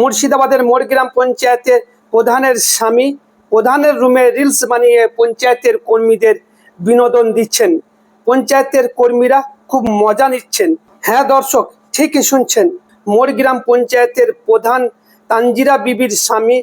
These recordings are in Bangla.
মুর্শিদাবাদের মোড়গ্রাম পঞ্চায়েতের প্রধানের স্বামী, প্রধানের রুমে রিলস বানিয়ে পঞ্চায়েতের কর্মীদের বিনোদন দিচ্ছেন। পঞ্চায়েতের কর্মীরা খুব মজা নিচ্ছেন। হ্যাঁ দর্শক, ঠিকই শুনছেন। মোড়গ্রাম পঞ্চায়েতের প্রধান তানজিরা বিবির স্বামী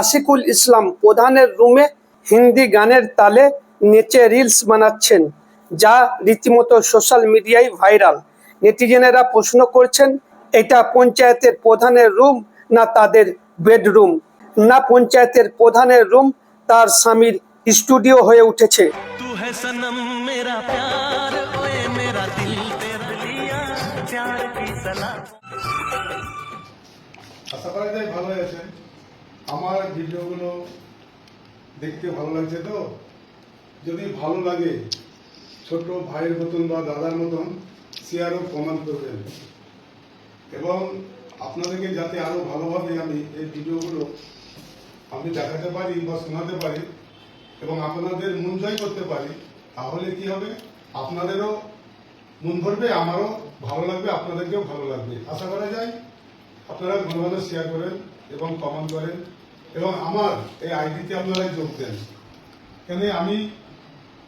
আশিকুল ইসলাম প্রধানের রুমে হিন্দি গানের তালে নেচে রিলস বানাচ্ছেন, যা রীতিমতো সোশ্যাল মিডিয়ায় ভাইরাল। নেটিজেনেরা প্রশ্ন করছেন, এটা পঞ্চায়েতের প্রধানের রুম না তাদের বেডরুম না পঞ্চায়েতের প্রধানের রুম তার স্বামীর স্টুডিও হয়ে উঠেছে। আমার ভিডিওগুলো দেখতে ভালো লাগছে তো? যদি ভালো লাগে ছোট ভাইয়ের মতন বা দাদার মতন শেয়ারও প্রমাণ করবেন। এবং আপনাদেরকে যাতে আরও ভালোভাবে আমি এই ভিডিওগুলো আমি দেখাতে পারি বা শোনাতে পারি এবং আপনাদের মন জয় করতে পারি, তাহলে কি হবে? আপনাদেরও মন ভরবে আমারও ভালো লাগবে, আপনাদেরকেও ভালো লাগবে। আশা করা যায় আপনারা ঘন শেয়ার করেন এবং কমেন্ট করেন এবং আমার এই আইডিতে আপনারা যোগ দেন। কেন আমি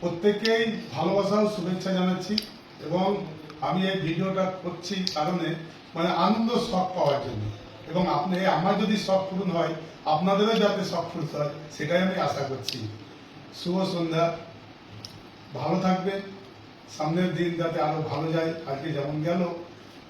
প্রত্যেককেই ভালোবাসা ও শুভেচ্ছা জানাচ্ছি এবং আমি এই ভিডিওটা করছি কারণে মানে আনন্দ শখ পাওয়ার জন্য। এবং আপনি আমার যদি শখ পূরণ হয়, আপনাদেরও যাতে শখ পূরণ হয়, সেটাই আমি আশা করছি। শুভ সন্ধ্যা। ভালো থাকবে সামনের দিন যাতে আরও ভালো যায় আজকে যেমন গেল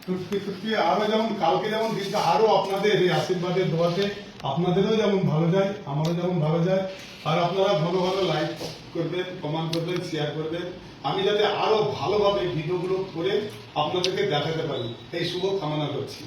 টুটপি টুটপি আরও যেমন, কালকে যেমন দিনটা আরও আপনাদের এই আশীর্বাদের দোয়াতে আপনাদেরও যেমন ভালো যায়, আমারও যেমন ভালো যায়। আর আপনারা ভালো ভালো লাইক করবেন কমেন্ট করবেন শেয়ার করবেন। আমি যাতে আরও ভালোভাবে ভিডিওগুলো করে আপনাদেরকে দেখাতে পারি। এই শুভ কামনা করছি।